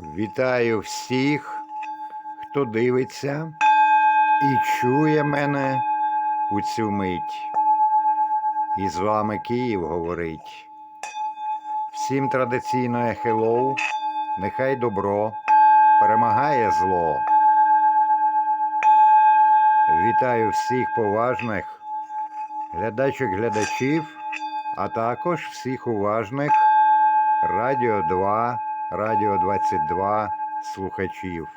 Вітаю всіх, хто дивиться і чує мене у цю мить. І з вами Київ говорить. Всім традиційно хеллоу, нехай добро перемагає зло. Вітаю всіх поважних глядачок глядачів, а також всіх уважних Радіо 2, Радіо 22 слухачів.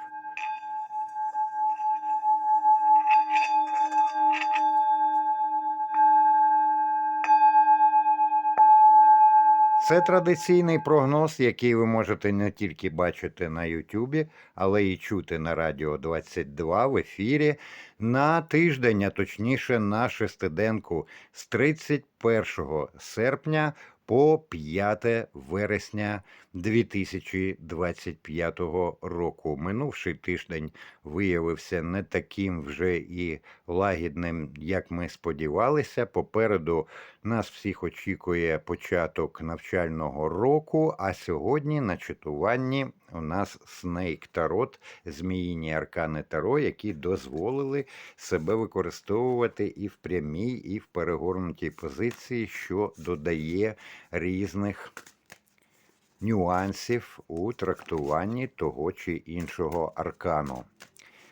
Це традиційний прогноз, який ви можете не тільки бачити на Ютубі, але й чути на Радіо 22 в ефірі на тиждень, а точніше на шестиденку з 31 серпня по 5 вересня 2025 року. Минувший тиждень виявився не таким вже і лагідним, як ми сподівалися. Попереду нас всіх очікує початок навчального року, а сьогодні на читуванні у нас Снейк Тарот, зміїні аркани Таро, які дозволили себе використовувати і в прямій, і в перегорнутій позиції, що додає різних нюансів у трактуванні того чи іншого аркану.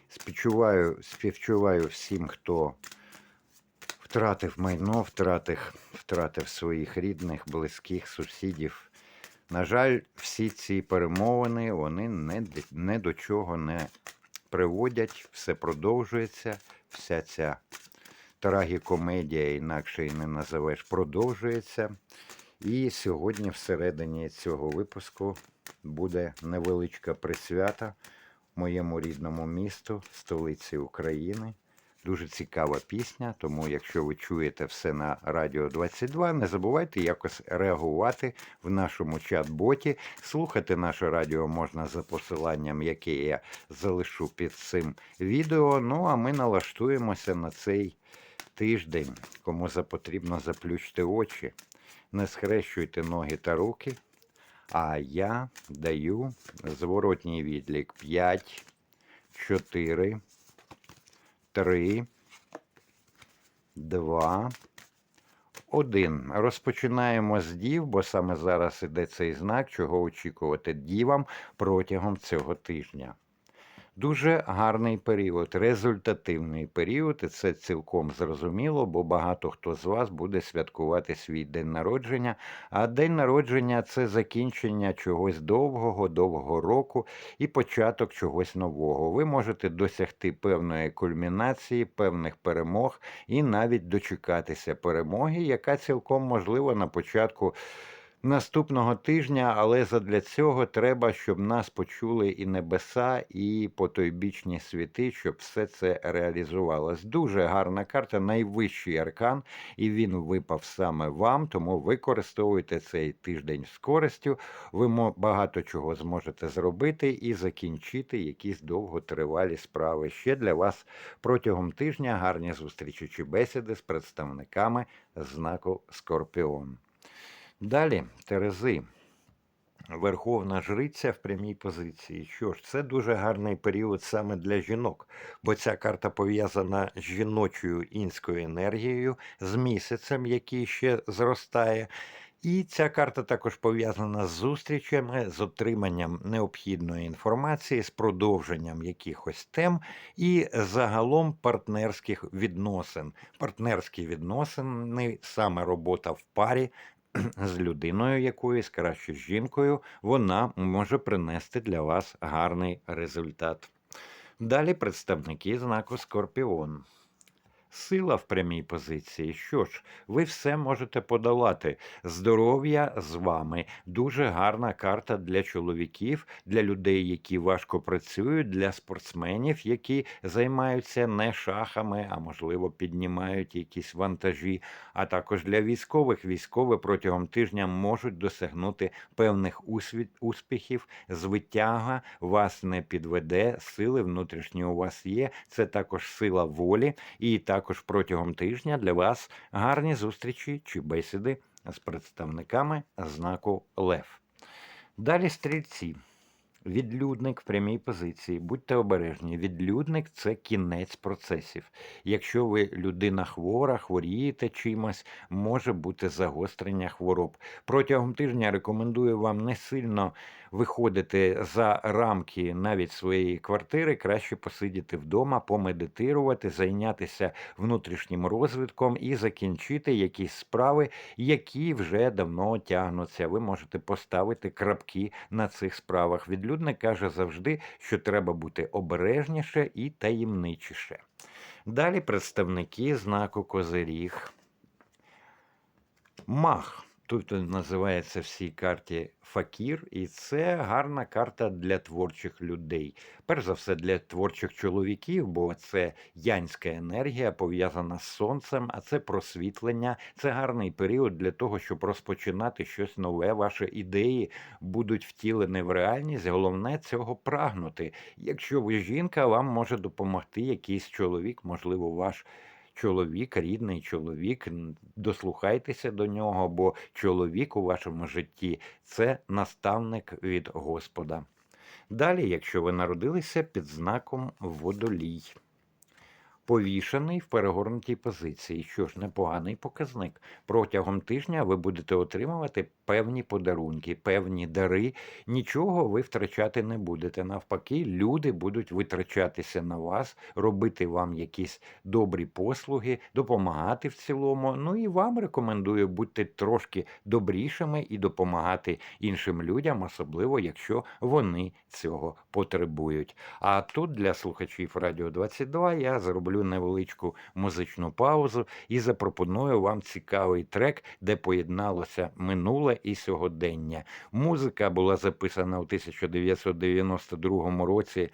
Співчуваю, співчуваю всім, хто втратив майно, втратив, втратив своїх рідних, близьких, сусідів. На жаль, всі ці перемовини вони не, не до чого не приводять, все продовжується, вся ця трагікомедія, інакше і не називеш, продовжується. І сьогодні, всередині цього випуску, буде невеличка присвята моєму рідному місту, столиці України. Дуже цікава пісня, тому якщо ви чуєте все на Радіо 22, не забувайте якось реагувати в нашому чат-боті. Слухати наше радіо можна за посиланням, яке я залишу під цим відео. Ну а ми налаштуємося на цей тиждень. Кому запотрібно заплющити очі, не схрещуйте ноги та руки. А я даю зворотній відлік 5, 4, 3, 2, 1. Розпочинаємо з дів, бо саме зараз іде цей знак, чого очікувати дівам протягом цього тижня. Дуже гарний період, результативний період, і це цілком зрозуміло, бо багато хто з вас буде святкувати свій день народження. А день народження це закінчення чогось довгого, довгого року і початок чогось нового. Ви можете досягти певної кульмінації, певних перемог і навіть дочекатися перемоги, яка цілком можлива на початку наступного тижня, але задля цього треба, щоб нас почули і небеса, і потойбічні світи, щоб все це реалізувалось. Дуже гарна карта, найвищий аркан, і він випав саме вам. Тому використовуйте цей тиждень з користю. Ви багато чого зможете зробити і закінчити якісь довготривалі справи. Ще для вас протягом тижня гарні зустрічі чи бесіди з представниками знаку Скорпіон. Далі Терези. Верховна жриця в прямій позиції. Що ж, це дуже гарний період саме для жінок, бо ця карта пов'язана з жіночою інською енергією, з місяцем, який ще зростає. І ця карта також пов'язана з зустрічами, з отриманням необхідної інформації, з продовженням якихось тем і загалом партнерських відносин. Партнерські відносини, саме робота в парі, з людиною якоюсь, краще з жінкою, вона може принести для вас гарний результат. Далі представники знаку Скорпіон. Сила в прямій позиції. Що ж, ви все можете подолати. Здоров'я з вами. Дуже гарна карта для чоловіків, для людей, які важко працюють, для спортсменів, які займаються не шахами, а можливо піднімають якісь вантажі, а також для військових. Військові протягом тижня можуть досягнути певних успіхів. Звитяга вас не підведе, сили внутрішні у вас є. Це також сила волі, і також протягом тижня для вас гарні зустрічі чи бесіди з представниками знаку Лев. Далі стрільці. Відлюдник в прямій позиції. Будьте обережні. Відлюдник це кінець процесів. Якщо ви людина хвора, хворієте чимось, може бути загострення хвороб. Протягом тижня рекомендую вам не сильно виходити за рамки навіть своєї квартири, краще посидіти вдома, помедитирувати, зайнятися внутрішнім розвитком і закінчити якісь справи, які вже давно тягнуться. Ви можете поставити крапки на цих справах. Відлюдник каже завжди, що треба бути обережніше і таємничіше. Далі представники знаку Козиріг. Мах. Тут називається в цій карті Факір, і це гарна карта для творчих людей. Перш за все, для творчих чоловіків, бо це янська енергія пов'язана з сонцем, а це просвітлення. Це гарний період для того, щоб розпочинати щось нове. Ваші ідеї будуть втілені в реальність. Головне цього прагнути. Якщо ви жінка, вам може допомогти якийсь чоловік, можливо, ваш чоловік, рідний чоловік, дослухайтеся до нього, бо чоловік у вашому житті це наставник від Господа. Далі, якщо ви народилися під знаком водолій, повішений в перегорнутій позиції, що ж непоганий показник. Протягом тижня ви будете отримувати певні подарунки, певні дари. Нічого ви втрачати не будете. Навпаки, люди будуть витрачатися на вас, робити вам якісь добрі послуги, допомагати в цілому. Ну і вам рекомендую бути трошки добрішими і допомагати іншим людям, особливо якщо вони цього потребують. А тут для слухачів Радіо 22 я зроблю невеличку музичну паузу і запропоную вам цікавий трек, де поєдналося минуле і сьогодення. Музика була записана у 1992 році.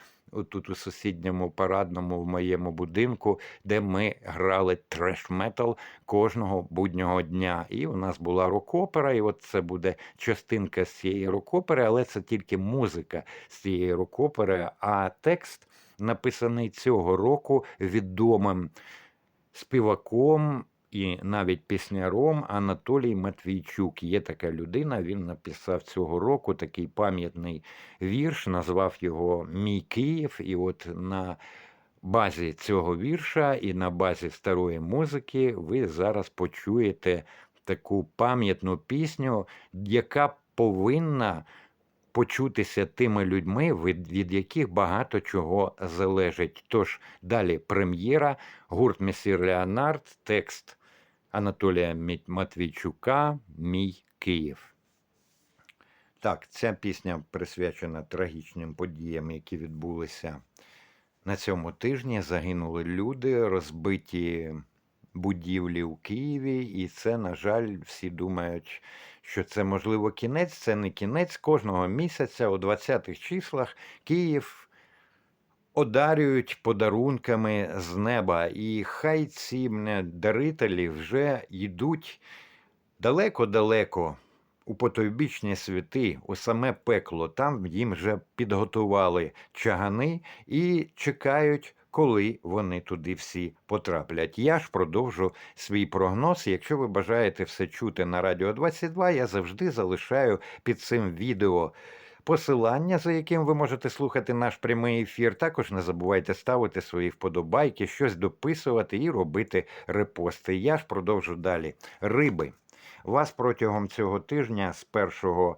Тут у сусідньому парадному в моєму будинку, де ми грали треш-метал кожного буднього дня. І у нас була рок-опера, і от це буде частинка з цієї рок-опери, але це тільки музика з цієї рок-опери, а текст написаний цього року відомим співаком і навіть пісняром Анатолій Матвійчук. Є така людина. Він написав цього року такий пам'ятний вірш, назвав його Мій Київ. І от на базі цього вірша і на базі старої музики ви зараз почуєте таку пам'ятну пісню, яка повинна почутися тими людьми, від, від яких багато чого залежить. Тож далі прем'єра, гурт Месір Леонард, текст Анатолія Матвійчука Мій Київ. Так, ця пісня присвячена трагічним подіям, які відбулися на цьому тижні. Загинули люди, розбиті будівлі у Києві, і це, на жаль, всі думають, що це можливо кінець. Це не кінець. Кожного місяця, у 20-х числах, Київ одарюють подарунками з неба. І хай ці дарителі вже йдуть далеко-далеко. У потойбічні світи, у саме пекло, там їм вже підготували чагани і чекають, коли вони туди всі потраплять. Я ж продовжу свій прогноз. Якщо ви бажаєте все чути на Радіо 22, я завжди залишаю під цим відео посилання, за яким ви можете слухати наш прямий ефір. Також не забувайте ставити свої вподобайки, щось дописувати і робити репости. Я ж продовжу далі. Риби. Вас протягом цього тижня з 1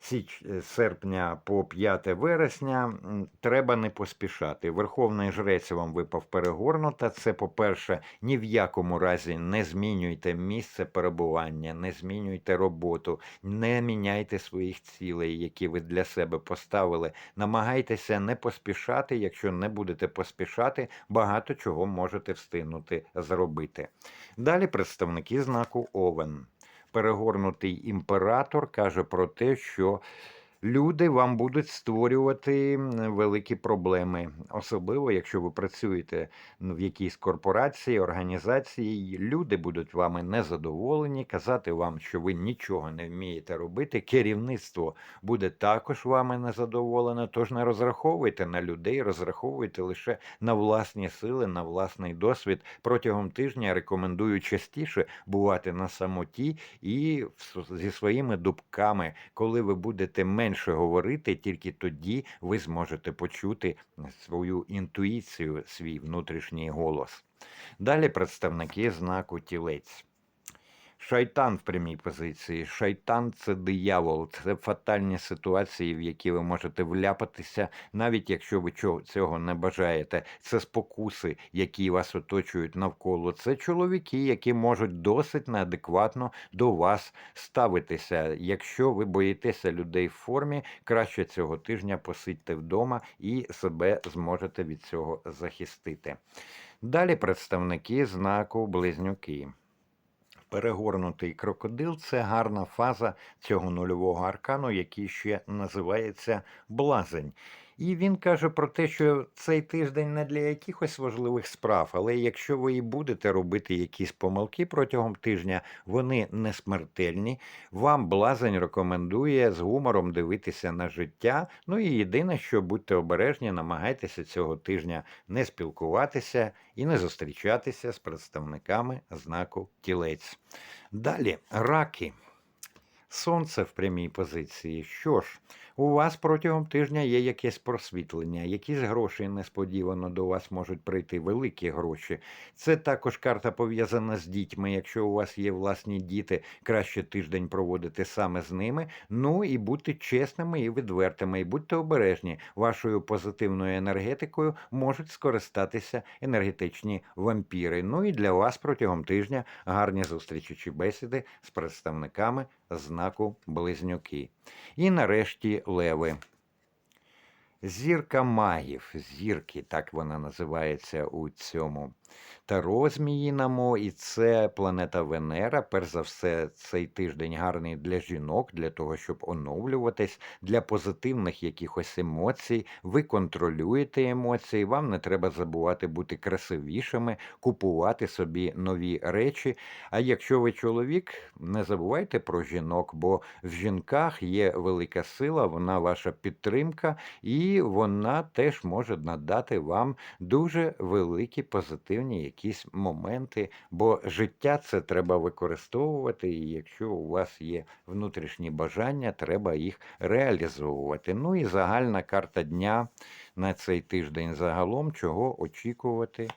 січ... е, серпня по 5 вересня треба не поспішати. Верховний жрець вам випав перегорнута. Це, по-перше, ні в якому разі не змінюйте місце перебування, не змінюйте роботу, не міняйте своїх цілей, які ви для себе поставили. Намагайтеся не поспішати. Якщо не будете поспішати, багато чого можете встигнути зробити. Далі представники знаку Овен. Перегорнутий імператор каже про те, що люди вам будуть створювати великі проблеми, особливо якщо ви працюєте ну, в якійсь корпорації, організації. Люди будуть вами незадоволені, казати вам, що ви нічого не вмієте робити. Керівництво буде також вами незадоволене. Тож не розраховуйте на людей, розраховуйте лише на власні сили, на власний досвід. Протягом тижня рекомендую частіше бувати на самоті і зі своїми дубками, коли ви будете менш менше говорити, тільки тоді ви зможете почути свою інтуїцію, свій внутрішній голос. Далі представники знаку тілець. Шайтан в прямій позиції. Шайтан це диявол, це фатальні ситуації, в які ви можете вляпатися, навіть якщо ви цього не бажаєте. Це спокуси, які вас оточують навколо. Це чоловіки, які можуть досить неадекватно до вас ставитися. Якщо ви боїтеся людей в формі, краще цього тижня посидьте вдома і себе зможете від цього захистити. Далі представники знаку близнюки. Перегорнутий крокодил це гарна фаза цього нульового аркану, який ще називається блазень. І він каже про те, що цей тиждень не для якихось важливих справ, але якщо ви і будете робити якісь помилки протягом тижня, вони не смертельні. Вам блазень рекомендує з гумором дивитися на життя. Ну і єдине, що будьте обережні, намагайтеся цього тижня не спілкуватися і не зустрічатися з представниками знаку тілець. Далі раки. Сонце в прямій позиції. Що ж, у вас протягом тижня є якесь просвітлення, якісь гроші несподівано до вас можуть прийти, великі гроші. Це також карта пов'язана з дітьми. Якщо у вас є власні діти, краще тиждень проводити саме з ними. Ну і будьте чесними і відвертими, і будьте обережні. Вашою позитивною енергетикою можуть скористатися енергетичні вампіри. Ну і для вас протягом тижня гарні зустрічі чи бесіди з представниками знаку Близнюки. І нарешті леви. Зірка магів, зірки, так вона називається у цьому таро зміїному, і це планета Венера. Перш за все, цей тиждень гарний для жінок, для того, щоб оновлюватись, для позитивних якихось емоцій. Ви контролюєте емоції, вам не треба забувати бути красивішими, купувати собі нові речі. А якщо ви чоловік, не забувайте про жінок, бо в жінках є велика сила, вона ваша підтримка, і вона теж може надати вам дуже великі позитивні якісь моменти, бо життя це треба використовувати, і якщо у вас є внутрішні бажання, треба їх реалізовувати. Ну і загальна карта дня на цей тиждень загалом, чого очікувати.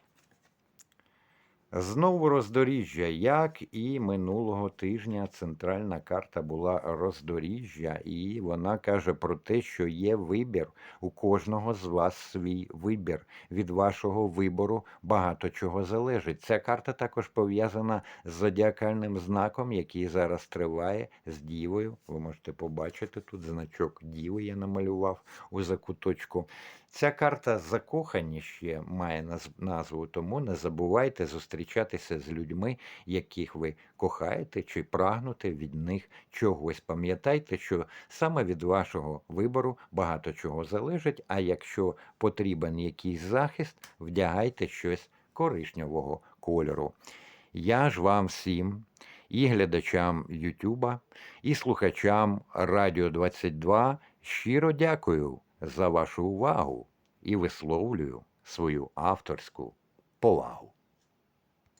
Знову роздоріжжя, як і минулого тижня центральна карта була роздоріжжя, і вона каже про те, що є вибір. У кожного з вас свій вибір. Від вашого вибору багато чого залежить. Ця карта також пов'язана з зодіакальним знаком, який зараз триває з дівою. Ви можете побачити тут значок діви я намалював у закуточку. Ця карта закохані ще має назву, тому не забувайте зустрічатися з людьми, яких ви кохаєте чи прагнете від них чогось. Пам'ятайте, що саме від вашого вибору багато чого залежить, а якщо потрібен якийсь захист, вдягайте щось коричневого кольору. Я ж вам всім, і глядачам Ютуба, і слухачам Радіо 22 щиро дякую за вашу увагу і висловлюю свою авторську повагу.